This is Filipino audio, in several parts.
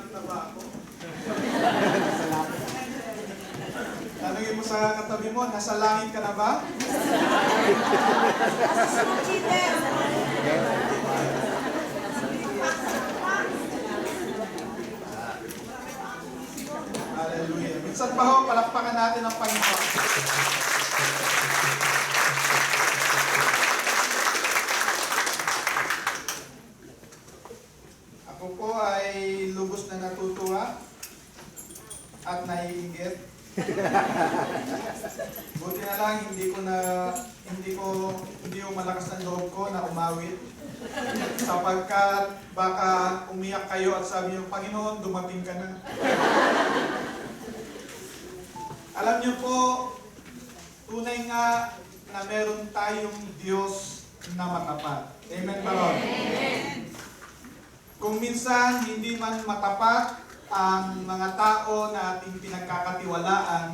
ba ako? Tanungin mo sa katabi mo, nasa langit ka na ba? Hallelujah. Minsan pa ho, palakpakan natin ang Panginoon. Ako po ay lubos na natutuwa at naiinggit. Buti na lang hindi ko na hindi ko hindi ko malakas ang loob ko na umawit. Sapagkat baka umiyak kayo at sabi niyo, Panginoon, dumating ka na. Alam niyo po, tunay nga na meron tayong Diyos na matapat. Amen ba ron? Kung minsan hindi man matapat ang mga tao na ating pinagkakatiwalaan,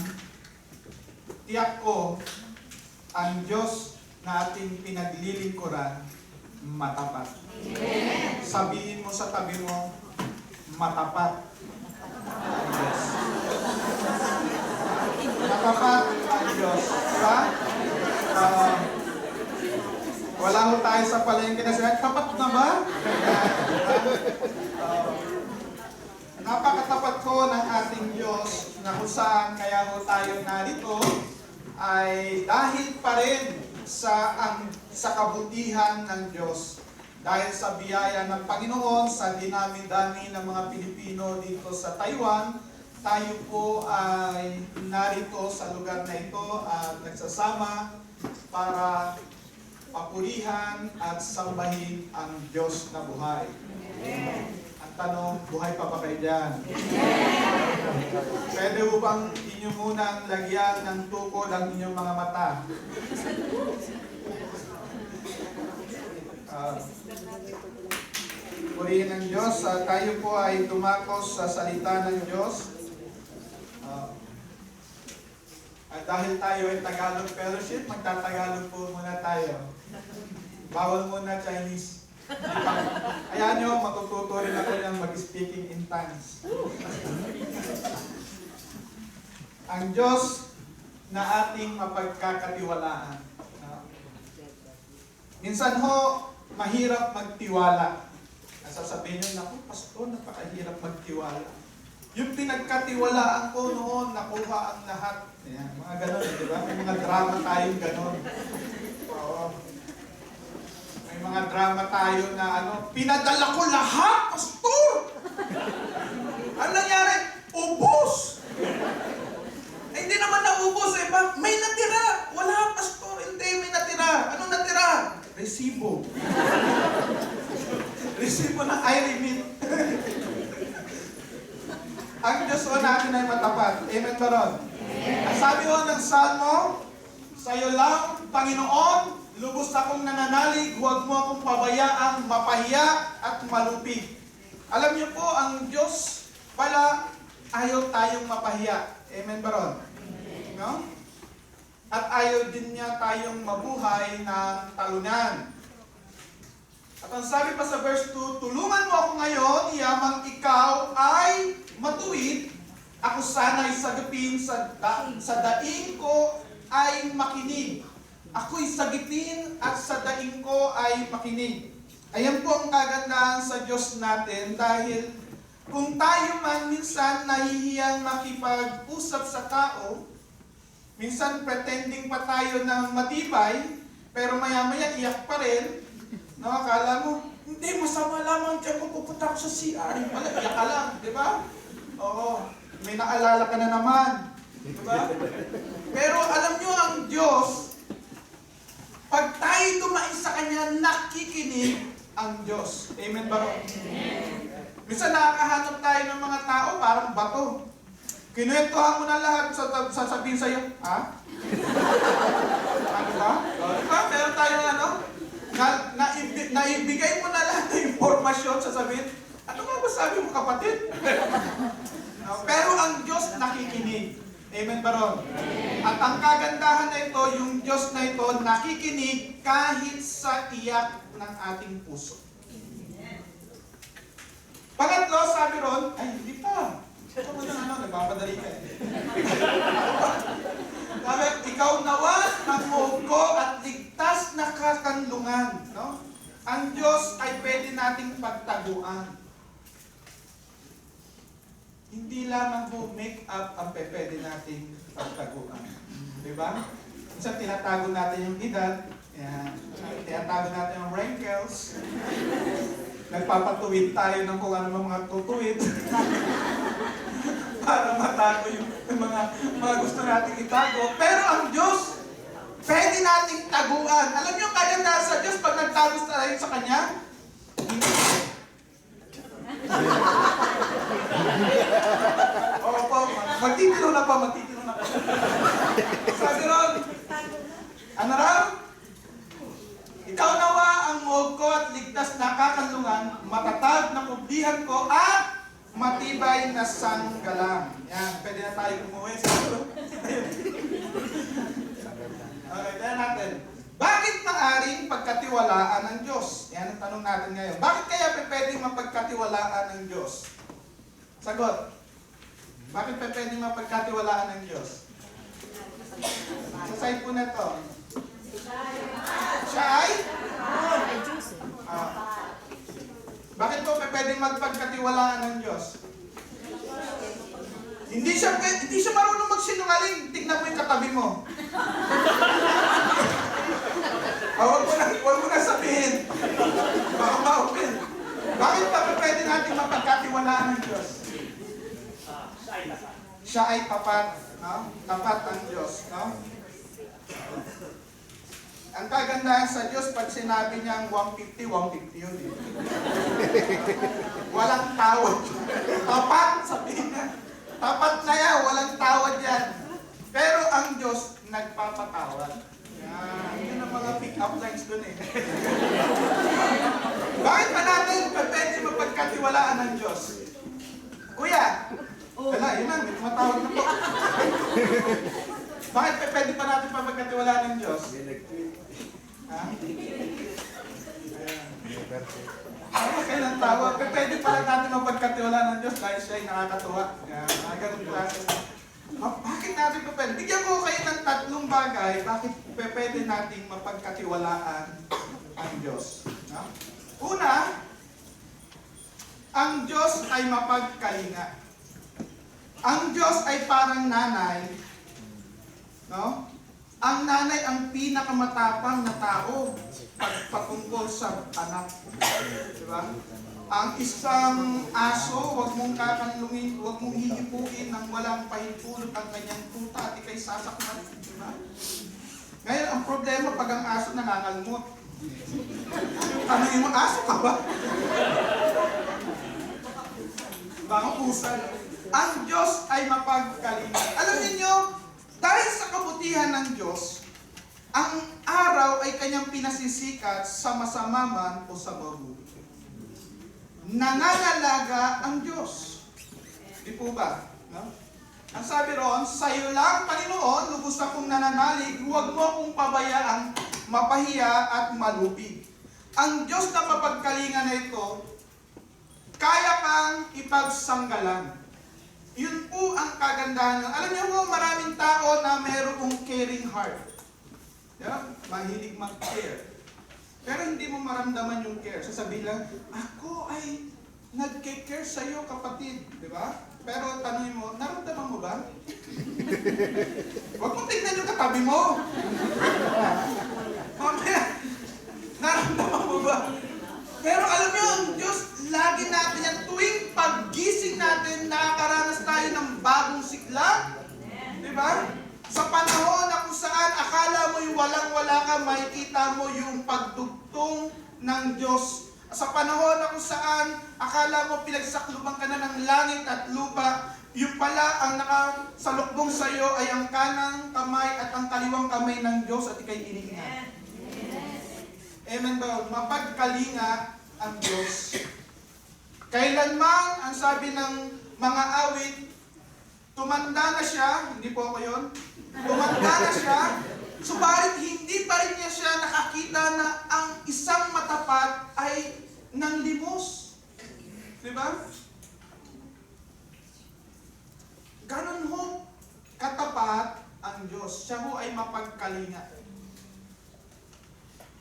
tiyak ko ang Diyos na ating pinaglilingkuran matapat. Sabihin mo sa tabi mo, matapat ang. Matapat ang Diyos. Diba? Ah, wala ho tayo sa palengke na sila, tapat na ba? Ah, napakatapat ko ng ating Diyos na kung saan kaya ho tayo narito ay dahil pa rin sa ang sa kabutihan ng Diyos. Dahil sa biyaya ng Panginoon, sa dinami-dami ng mga Pilipino dito sa Taiwan, tayo po ay narito sa lugar na ito at nagsasama para papurihan at sambahin ang Diyos na buhay. Ang tanong, buhay pa ba kayo dyan? Pwede mo bang inyo munang lagyan ng tukod ang inyong mga mata? Ah, purihin ng Diyos. Ah, tayo po ay tumakos sa salita ng Diyos. Ah, at dahil tayo ay Tagalog Fellowship, magtatagalog po muna tayo. Bawal muna Chinese. Ayan nyo, matututo rin ako ng mag-speaking in tongues. Ang Diyos na ating mapagkakatiwalaan. Minsan ho, mahirap magtiwala. Sasabihin nyo, naku, pastor, napakahirap magtiwala. Yung pinagkatiwalaan ko noon, nakuha ang lahat. Ayan, mga ganon, di ba? May mga drama tayong ganon. Oo. Mga drama tayo na ano, pinadala ko lahat, pastor! Ano nangyari? Ubus! Eh, hindi naman naubos eh. Ba- May natira. Wala, pastor. Hindi, may natira. Ano natira? Resibo. Resibo ng I-remit. Ang Diyos o natin ay matapat. Amen ba ron? Ang sabi ho ng Salmo, Sa'yo lang, Panginoon, lubos akong nananalig, huwag mo akong pabayaang mapahiya at malupig. Alam niyo po, ang Diyos pala ayaw tayong mapahiya. Amen ba ron? No? At ayaw din niya tayong mabuhay ng talunan. At ang sabi pa sa verse 2, Tulungan mo ako ngayon, yamang ikaw ay matuwid, ako sana'y sagipin sa, da, sa daing ko ay makinig. Ako'y sagipin at sa daing ko ay makinig. Ayan po ang kagandahan sa Diyos natin dahil kung tayo man minsan nahihiyang makipag-usap sa tao, minsan pretending pa tayo na matibay, pero maya-maya iyak pa rin, no, akala mo, hindi, masama lamang dyan kung pupunta ako sa CR. Wala, iyak ka lang, di ba? Oo, may naalala ka na naman. Di ba? Pero alam nyo, ang Diyos, pag tayo dumain sa Kanya, nakikinig ang Diyos. Amen ba? ro? Minsan nakakahanap tayo ng mga tao parang bato. Kinuwentuhan mo na lahat, sa sasabihin sa'yo, ha? ano ba? O, di ba? Meron tayong ano? Na, naibi- naibigay mo na lahat ng impormasyon, sasabihin, ano nga ba sabi mo kapatid? No, Pero ang Diyos nakikinig. Amen ba ron? At ang kagandahan na ito, yung Diyos na ito nakikinig kahit sa iyak ng ating puso. Pangatlo, sabi ron, ay, hindi pa. Ito mo ano, nagpapadali ka eh. Sabi, ikaw nawa ng muog ko at ligtas na kakanlungan. No? Ang Diyos ay pwede nating pagtaguan. Hindi lamang po make up ang pwede nating pagtaguan. Di ba? Minsan tinatago natin yung edad. Yan. Tinatago natin yung wrinkles. Nagpapatuwid tayo ng kung ano mga tutuwid. para matago yung, yung mga, mga gusto nating itago. Pero ang Diyos, pwede nating taguan. Alam niyo, kaganda sa Diyos, pag nagtago tayo sa Kanya, Oo po, magtitilo na pa, magtitilo na pa. Sabi ron, ano raw? Ikaw nawa ang muog ko at ligtas na kakanlungan, matatag na kublihan ko at matibay na sanggalang. Yan, pwede na tayo umuwi. Okay, kaya natin. Bakit maaring pagkatiwalaan ng Diyos? Yan ang tanong natin ngayon. Bakit kaya pwedeng mapagkatiwalaan ng Diyos? Sagot. Bakit pa pwedeng mapagkatiwalaan ng Diyos? Sa side po na to. Siya ay? Ah. Bakit po pwedeng magpagkatiwalaan ng Diyos? Hindi siya, hindi siya marunong magsinungaling. Tignan mo yung katabi mo. Ah, wag mo na, wag mo na sabihin. Baka ma-open. Bakit pa pwede natin mapagkatiwalaan ng Diyos? Siya ay tapat, no? Tapat ang Diyos, no? Ang kagandahan sa Diyos, pag sinabi niyang 150, 150 yun. eh. Walang tawad. Tapat, sabihin niya. Tapat na yan, walang tawad yan. Pero ang Diyos, nagpapatawad. Yan. Yun ang mga pick-up lines dun eh. Bakit pa natin pwede mapagkatiwalaan ng Diyos? Yun lang, may tumatawag na po. Bakit pa pwede pa natin mapagkatiwalaan ng Diyos? Ha? Ano ng tawag? Pwede pala natin mapagkatiwalaan ng Diyos dahil siya ay nakakatuwa. Mga ganun klase. Ah, bakit natin pa pwede? Bigyan ko kayo ng tatlong bagay bakit pwede nating mapagkatiwalaan ang Diyos. No? Una, ang Diyos ay mapagkalinga. Ang Diyos ay parang nanay, no? Ang nanay ang pinakamatapang na tao pag patungkol sa anak. Di ba? Ang isang aso, wag mong kakanlungin, wag mong hihipuin ng walang pahintulot ang kanyang tuta at ikay sasaktan. Di ba? Ngayon, ang problema pag ang aso nangangalmot. Ano yung aso ka ba? Baka pusan. Ang Diyos ay mapagkalinga. Alam niyo, dahil sa kabutihan ng Diyos, ang araw ay kanyang pinasisikat sa masama man o sa mabuti. Nangangalaga ang Diyos. Di po ba? No? Ang sabi ron, sa iyo lang, Panginoon, lubos akong nananalig, huwag mo akong pabayaan, mapahiya at malupig. Ang Diyos na mapagkalinga na ito, kaya kang ipagsanggalan. Yun po ang kagandahan. ng- Alam niyo po, maraming tao na mayroong caring heart. Yeah? Mahilig mag-care. Pero hindi mo maramdaman yung care. Sasabihin lang, ako ay nag-care sa iyo, kapatid. Di ba? Pero tanongin mo, naramdaman mo ba? Huwag mo tingnan yung katabi mo. Mamaya, naramdaman mo ba? Pero alam niyo, ang Diyos, lagi natin yan, tuwing paggising natin, nakakaranas tayo ng bagong sikla. Di ba? Sa panahon na kung saan akala mo'y walang-wala ka, makikita mo yung pagdugtong ng Diyos. Sa panahon na kung saan akala mo pinagsakluban ka na ng langit at lupa, yung pala ang nakasalukbong sa iyo ay ang kanang kamay at ang kaliwang kamay ng Diyos at ikay iniingat. Amen ba? Mapagkalinga ang Diyos. Kailanman, ang sabi ng mga awit, Tumanda na siya, hindi po ako yon. Tumanda na siya, subalit hindi pa rin niya siya nakakita na ang isang matapat ay nanglibos. Di ba? Ganon ho, katapat ang Diyos. Siya ho ay mapagkalinga.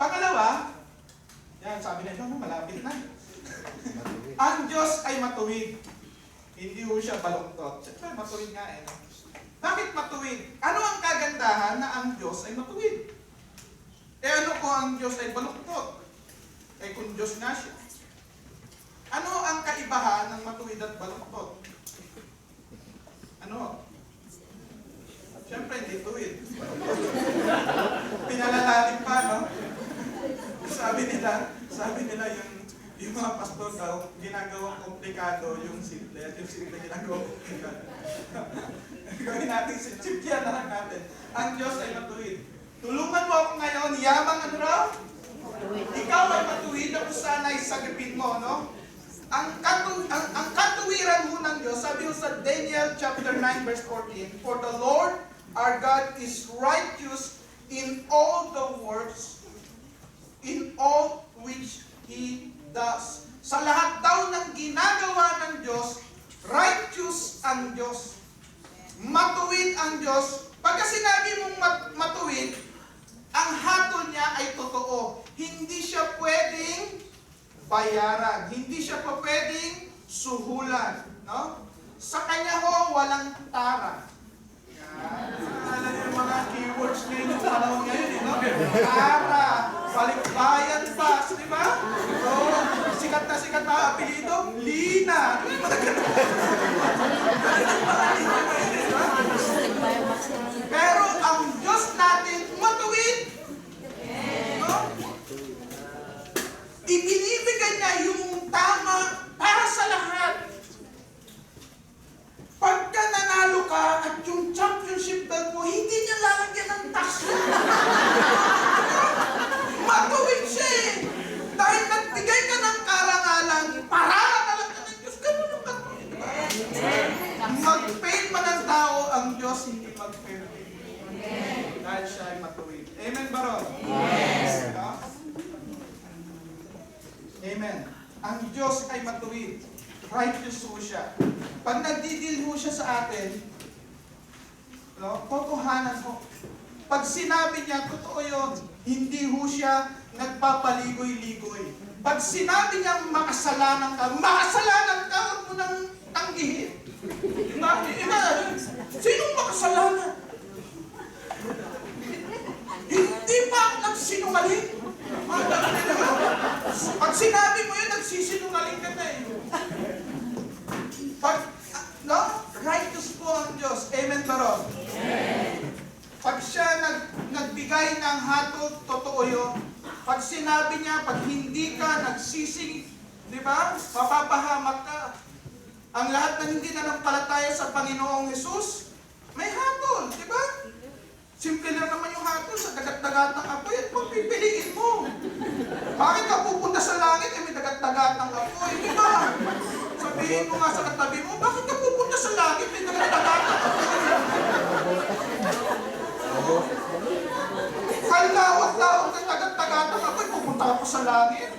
Pangalawa, yan, sabi na siya, malapit na. ang Diyos ay matuwid. Hindi ho siya baluktot. Siyempre, matuwid nga eh. Bakit matuwid? Ano ang kagandahan na ang Diyos ay matuwid? Eh ano kung ang Diyos ay baluktot? Eh kung Diyos nga siya. Ano ang kaibahan ng matuwid at baluktot? Ano? Siyempre, hindi tuwid. Pinalalalim pa, no? Sabi nila, sabi nila yung yung mga pastor daw, ginagawang komplikado yung simple at yung simple ginagawang komplikado. Gawin natin si Chipkyan na lang natin. Ang Diyos ay matuwid. Tulungan mo ako ngayon, yamang ano raw? Ikaw ay matuwid na kung saan ay sagipin mo, no? Ang, katu ang, ang katuwiran mo ng Diyos, sabi mo sa Daniel chapter 9 verse 14, For the Lord our God is righteous in all the works, in all which He does. Sa lahat daw ng ginagawa ng Diyos, righteous ang Diyos. Matuwid ang Diyos. Pagka sinabi mong mat- matuwid, ang hatol niya ay totoo. Hindi siya pwedeng bayaran. Hindi siya pa pwedeng suhulan. No? Sa kanya ho, walang tara. Yan. Alam niyo mga keywords ngayon yung panahon ngayon, eh, no? Tara, balikbayan pass, di ba? So, sikat na sikat na apelido, Lina. Mga ganun. Ganun yung mga linya ngayon, di ba? Pero ang Diyos natin, matuwid. No? Ibinibigay niya yung tama para sa lahat. Pagka nanalo ka at yung championship belt mo, hindi niya lalagyan ng tax yan. Matuwid siya eh. Dahil nagbigay ka ng karangalan, para talaga ng Diyos. Ganun ang matuwid. di ba? Mag-fail man ang tao, ang Diyos hindi mag-fail. Dahil siya ay matuwid. Amen ba ron? Yes. Amen. Ang Diyos ay matuwid. Righteous ho siya. Pag nagdidil ho siya sa atin, no, totohanan ho. Pag sinabi niya, totoo yun, hindi ho siya nagpapaligoy-ligoy. Pag sinabi niya makasalanan ka, makasalanan ka, huwag mo nang tanggihin. Diba? Diba? Sinong makasalanan? Hindi pa ako nagsinungaling. Ah, diba? Pag sinabi mo yun, nagsisinungaling ka na eh. Pag, ah, no? Righteous po ang Diyos. Amen ba ron? Pag siya nag, nagbigay ng hatol, totoo yun. Pag sinabi niya, pag hindi ka nagsising, di ba? Mapapahamak ka. Ang lahat ng hindi na nagpalataya sa Panginoong Yesus, may hatol, di ba? Simple lang naman yung hatol sa dagat-dagat ng apoy at pagpipiliin mo. Bakit ka pupunta sa langit eh may dagat-dagat ng apoy, di ba? Sabihin mo nga sa katabi mo, bakit ka pupunta sa langit may dagat-dagat ng apoy? Kalawat-lawat ng tagat-tagat ng apoy, pupunta ako sa langit.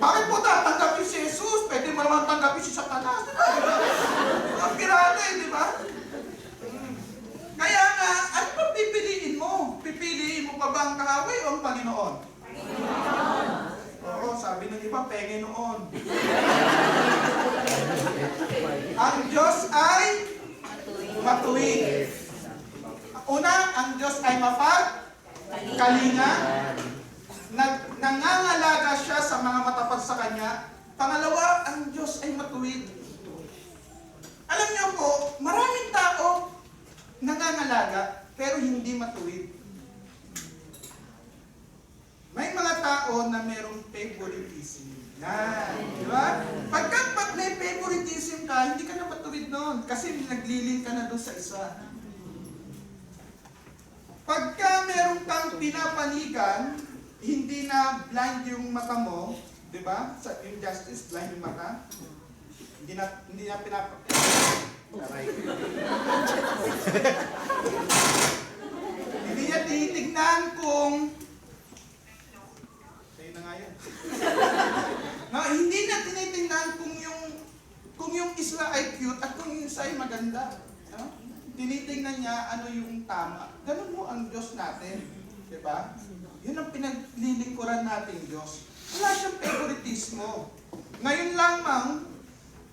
Bakit mo tatanggapin si Jesus? Pwede mo naman tanggapin si Satanas. Ang pirata eh, di ba? Kaya nga, ano pa pipiliin mo? Pipiliin mo pa ba ang kaaway o ang Panginoon? Oo, sabi ng iba, penge noon. ang Diyos ay matuwid. Una, ang Diyos ay mapagkalinga. Nag, nangangalaga siya sa mga matapat sa Kanya. Pangalawa, ang Diyos ay matuwid. Alam niyo po, maraming tao nangangalaga pero hindi matuwid. May mga tao na merong favoritism. Yan. Di ba? Pagka pag may favoritism ka, hindi ka na matuwid noon kasi nagliling ka na doon sa isa. Pagka meron kang pinapanigan, hindi na blind yung mata mo, di ba? Sa yung justice, blind yung mata. Hindi na, hindi na pinap... Aray. hindi niya tinitignan kung... Kayo na nga yan. no, hindi na tinitignan kung yung kung yung isa ay cute at kung yung isa maganda. No? tinitingnan niya ano yung tama. Ganun mo ang Diyos natin. Di ba? Yun ang pinaglilingkuran natin Diyos. Wala siyang favoritismo. Ngayon lamang,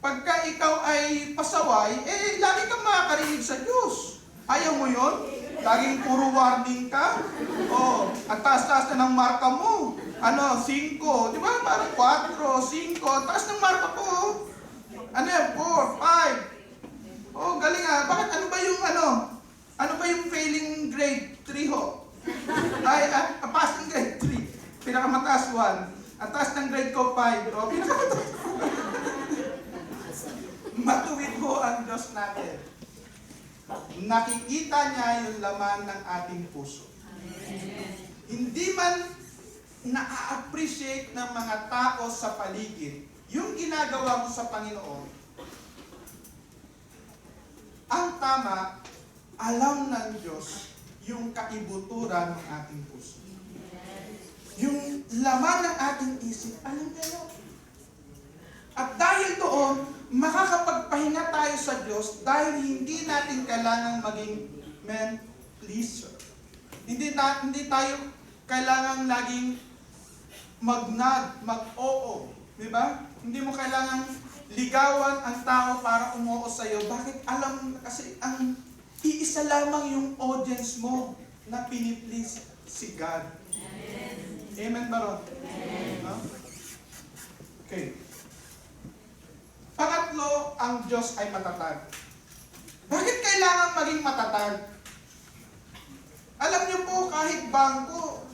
pagka ikaw ay pasaway, eh, lagi kang makakarinig sa Diyos. Ayaw mo yon? Laging puro warning ka? Oh, ang taas-taas na ng marka mo. Ano, 5. Di ba? Parang 4, 5. Taas ng marka ko. oh. Ano yan? 4, 5. Oh, galing ah. Bakit ano ba yung ano? Ano ba yung failing grade 3 ho? Ay, ah, ah, passing grade 3. Pinakamataas 1. Ang taas ng grade ko 5. Oh, pinakamataas. Matuwid ho ang Diyos natin. Nakikita niya yung laman ng ating puso. Hindi man na-appreciate ng mga tao sa paligid yung ginagawa mo sa Panginoon, ang tama, alam ng Diyos yung kaibuturan ng ating puso. Yung laman ng ating isip, alam niya yun. At dahil doon, makakapagpahinga tayo sa Diyos dahil hindi natin kailangang maging man pleaser. Hindi, na, hindi tayo kailangang laging magnad, mag-oo. Di ba? Hindi mo kailangang ligawan ang tao para umuo sa iyo. Bakit? Alam kasi ang iisa lamang yung audience mo na piniplease si God. Amen ba ron? No? Okay. Pangatlo, ang Diyos ay matatag. Bakit kailangan maging matatag? Alam niyo po, kahit bangko,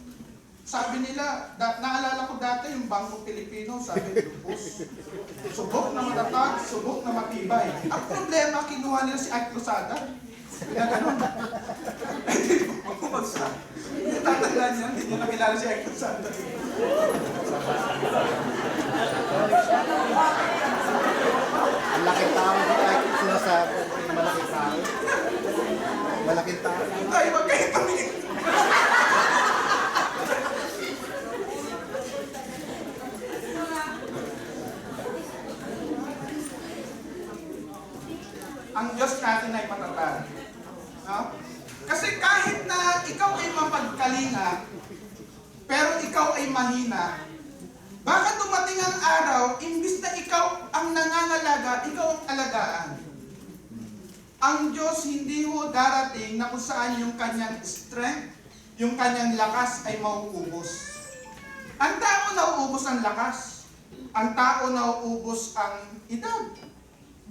sabi nila, da, naalala ko dati yung Bangko Pilipino, sabi lupos. Subok na matatag, subok na matibay. Ang problema, kinuha nila si Ike Lozada. Kaya ganun. Hindi bumagsak. Hindi tatandaan niya, hindi niya nakilala si Ike Lozada. Ang laking tao kahit sinasabi malaking tao. Malaking tao. Ay, wag kayo tumingin. Ang Diyos natin ay matatag. No? Kasi kahit na ikaw ay mapagkalinga, pero ikaw ay mahina, baka dumating ang araw, imbis na ikaw ang nangangalaga, ikaw ang alagaan. Ang Diyos hindi ho darating na kung saan yung kanyang strength, yung kanyang lakas ay mauubos. Ang tao nauubos ang lakas. Ang tao nauubos ang edad.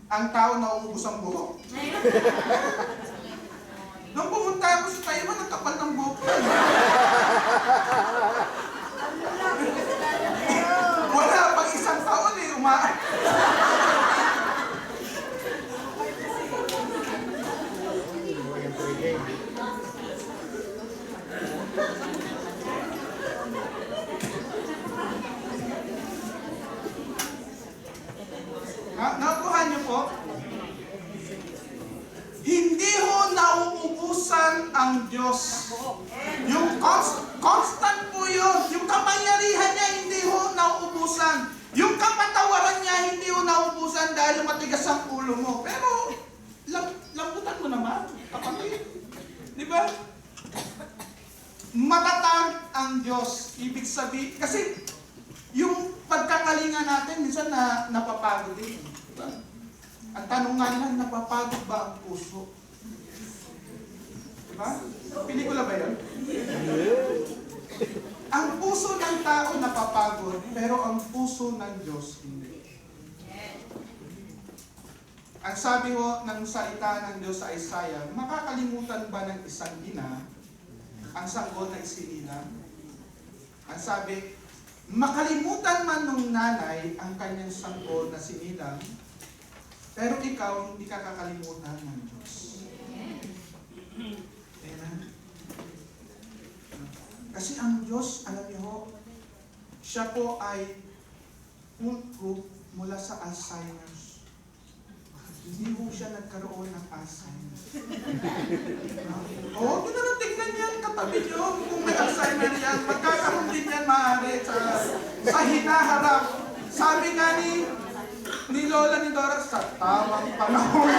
Ang tao nauubos ang buhok. Nung pumunta ako sa Taiwan, ang kapal ng buhok ko. Wala pang isang taon eh, uma Na, nakuha niyo po? Hindi ho nauubusan ang Diyos. Yung const, constant po yun. Yung kapangyarihan niya hindi ho nauubusan. Yung kapatawaran niya hindi ho nauubusan dahil matigas ang ulo mo. Pero, lam, lambutan mo naman, kapatid. Di ba? Matatag ang Diyos. Ibig sabihin, kasi yung pagkakalinga natin, minsan na, napapagod din. Diba? Ang tanong nga lang, napapagod ba ang puso? Diba? Pelikula ba yun? ang puso ng tao napapagod, pero ang puso ng Diyos hindi. Ang sabi ho ng salita ng Diyos sa Isaiah, makakalimutan ba ng isang ina ang sanggol na isinilang? Ang sabi, makalimutan man nung nanay ang kanyang sanggol na sinilang, pero ikaw hindi ka kakalimutan ng Diyos. Amen. Kasi ang Diyos, alam niyo ho, siya po ay foolproof mula sa Alzheimer's. Hindi ho siya nagkaroon ng Alzheimer's. Oo, oh, doon na tingnan yan, katabi niyo. Kung may Alzheimer yan, magkakaroon din yan maaari sa, sa hinaharap. Sabi nga ni, ni Lola ni Dora, sa tamang panahon.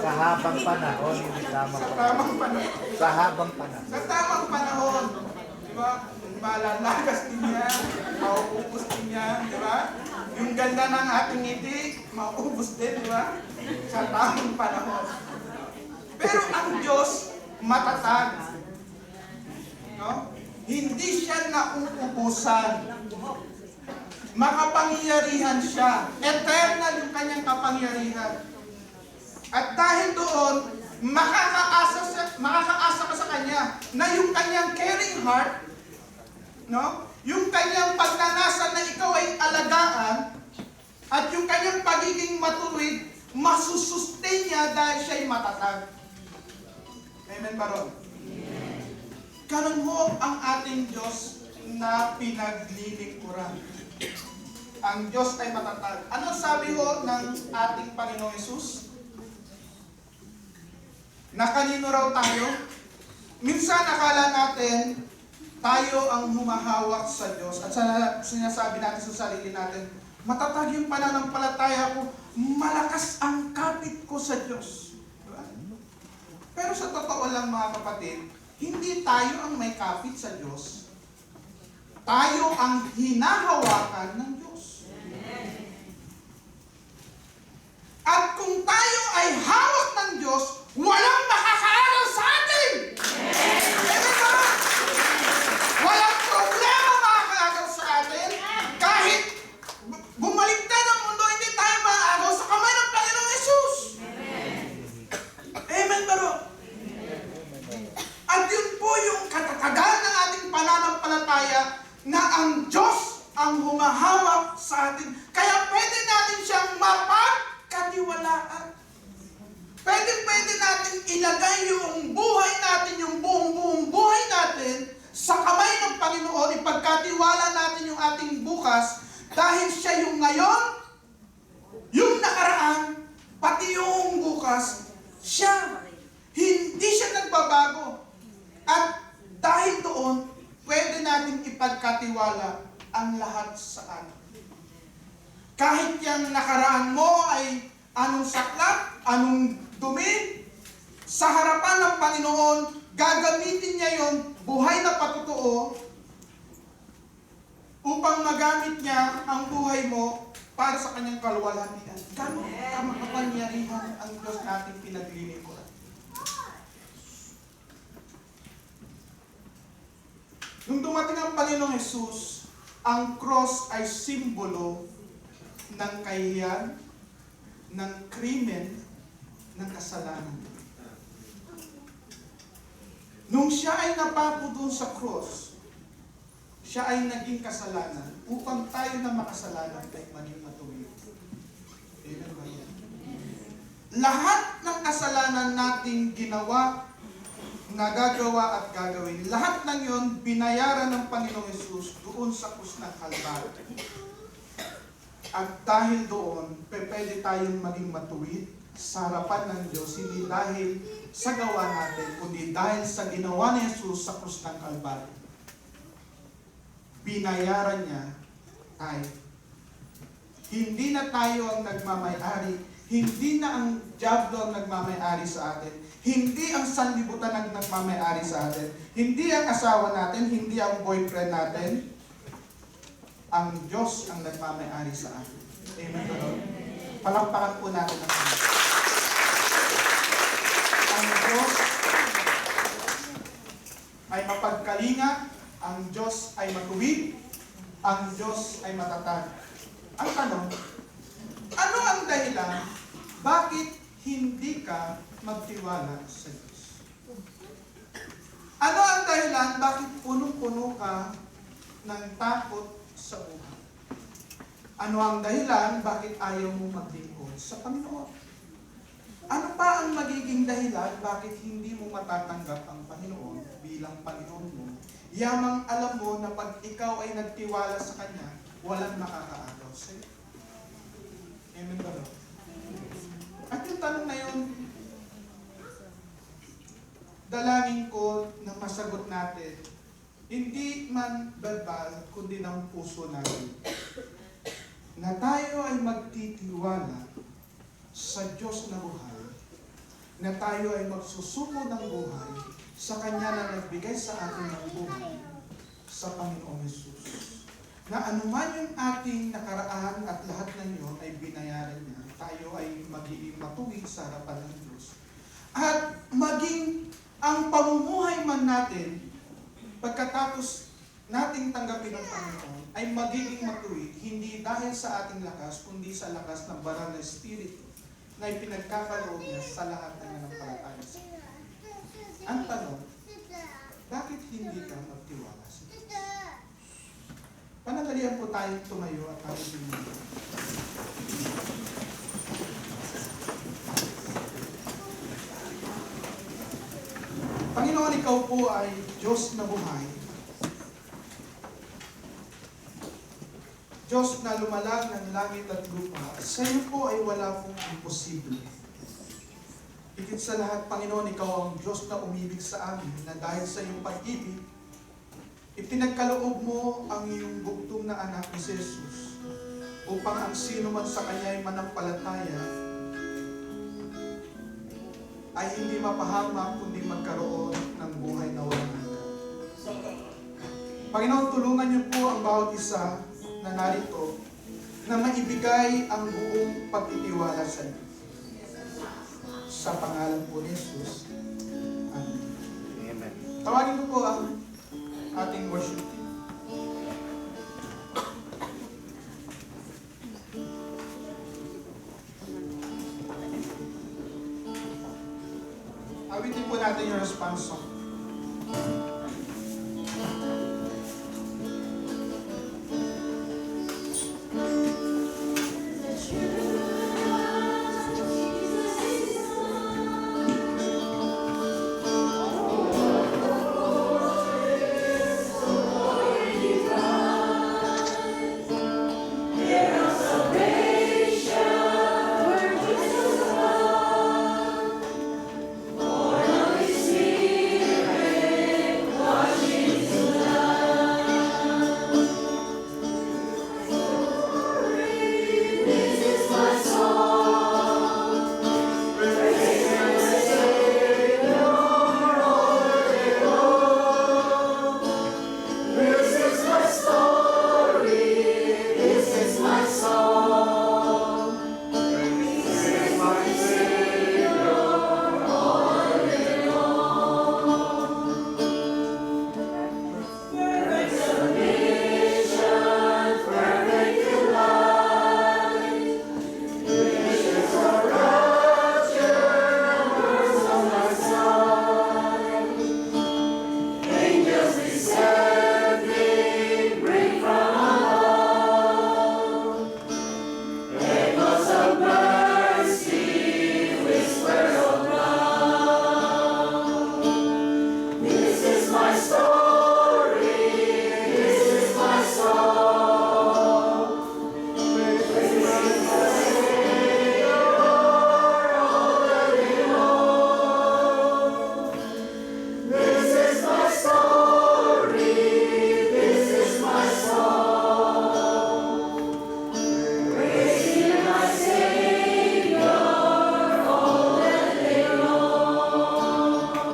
Sa habang panahon, hindi tamang Sa panahon. tamang panahon. Sa habang panahon. Sa tamang panahon. Di ba? Malalagas din yan. Mauubos din yan. Di ba? Yung ganda ng ating ngiti, mauubos din. Di ba? Sa tamang panahon. Pero ang Diyos, matatag. No? Hindi siya nauubusan. Makapangyarihan siya. Eternal yung kanyang kapangyarihan. At dahil doon, makakaasa, sa, makakaasa ka sa Kanya na yung kanyang caring heart, no? yung kanyang pagnanasa na ikaw ay alagaan, at yung kanyang pagiging matuwid, masusustain niya dahil siya'y matatag. Amen ba ron? Ganun ho ang ating Diyos na pinaglilingkuran. Ang Diyos ay matatag. Ano sabi ho ng ating Panginoong Yesus? na kanino raw tayo? Minsan akala natin tayo ang humahawak sa Diyos at sa sinasabi natin sa sarili natin, matatag yung pananampalataya ko, malakas ang kapit ko sa Diyos. Diba? Pero sa totoo lang mga kapatid, hindi tayo ang may kapit sa Diyos. Tayo ang hinahawakan ng Diyos. At kung tayo ay hawak ng Diyos, walang makakaaraw sa atin! Amen ba? Walang problema makakaagaw sa atin. Kahit bu- bumaliktad ang mundo, hindi tayo maaagaw sa kamay ng Panginoong Yesus. Amen ba ro? At yun po yung katatagan ng ating pananampalataya na ang Diyos ang humahawak sa atin. Kaya pwede natin siyang mapagkatiwalaan. Pwede pwede natin ilagay yung buhay natin, yung buong buong buhay natin sa kamay ng Panginoon, ipagkatiwala natin yung ating bukas dahil siya yung ngayon, yung nakaraan, pati yung bukas, siya. Hindi siya nagbabago. At dahil doon, pwede natin ipagkatiwala ang atin. Kahit yung nakaraan mo ay anong saklap, anong dumi, sa harapan ng Panginoon, gagamitin niya yon buhay na patotoo upang magamit niya ang buhay mo para sa kanyang kaluwalhatian. Gano'n kamakapangyarihan ang Diyos natin pinaglilingkuran. Nung dumating ang Panginoong Jesus, ang cross ay simbolo ng kahiyan, ng krimen, ng kasalanan. Nung siya ay napako doon sa cross, siya ay naging kasalanan upang tayo na makasalanan ay maging matuwid. Amen ba yan? Lahat ng kasalanan nating ginawa, nagagawa at gagawin, lahat ng yon binayaran ng Panginoong Yesus doon sa krus ng Kalbaryo. At dahil doon, pwede tayong maging matuwid sa harapan ng Diyos, hindi dahil sa gawa natin, kundi dahil sa ginawa ni Jesus sa krus ng Kalbaryo. Binayaran niya tayo. Hindi na tayo ang nagmamayari, hindi na ang diablo ang nagmamayari sa atin, hindi ang sanlibutan ang nagmamayari sa atin, hindi ang asawa natin, hindi ang boyfriend natin, ang Diyos ang nagmamayari sa atin. Amen ba Lord? Palakpakan po natin ang Diyos. Ang Diyos ay mapagkalinga, ang Diyos ay matuwid, ang Diyos ay matatag. Ang tanong, ano ang dahilan bakit hindi ka magtiwala sa Diyos? Ano ang dahilan bakit punong-puno ka ng takot sa buhay? Ano ang dahilan bakit ayaw mo maglingkod sa Panginoon? Ano pa ang magiging dahilan bakit hindi mo matatanggap ang Panginoon bilang Panginoon mo? Yamang alam mo na pag ikaw ay nagtiwala sa Kanya, walang makakaagaw sa iyo. Amen ba? At yung tanong na yun, dalangin ko na masagot natin, hindi man verbal, kundi ng puso natin. Na tayo ay magtitiwala sa Diyos na buhay, na tayo ay magsusuko ng buhay sa Kanya na nagbigay sa atin ng buhay, sa Panginoong Yesus. Na anuman yung ating nakaraan at lahat ng yun ay binayaran niya, tayo ay magiging matuwid sa harapan ng Diyos. At maging ang pamumuhay man natin, pagkatapos nating tanggapin ng Panginoon, ay magiging matuwid, hindi dahil sa ating lakas, kundi sa lakas ng banal na Espiritu na ipinagkakaloob niya sa lahat ng nanampalataya. Ang tanong, bakit hindi ka magtiwala Panagalian po tayong tumayo at tayo tumulong. Panginoon, ikaw po ay Diyos na buhay. Diyos na lumalag ng langit at lupa. Sa iyo po ay wala pong imposible. Higit sa lahat, Panginoon, ikaw ang Diyos na umibig sa amin na dahil sa iyong pag-ibig, ipinagkaloob mo ang iyong bugtong na anak ni Jesus upang ang sino man sa Kanya ay manampalataya ay hindi mapahamak kundi magkaroon ng buhay na walang hanggan. Panginoon, tulungan niyo po ang bawat isa na narito na maibigay ang buong pagtitiwala sa iyo. Sa pangalan po ni Jesus. Amen. Amen. Tawagin ko po ang ating worship team. Awitin po natin yung response song.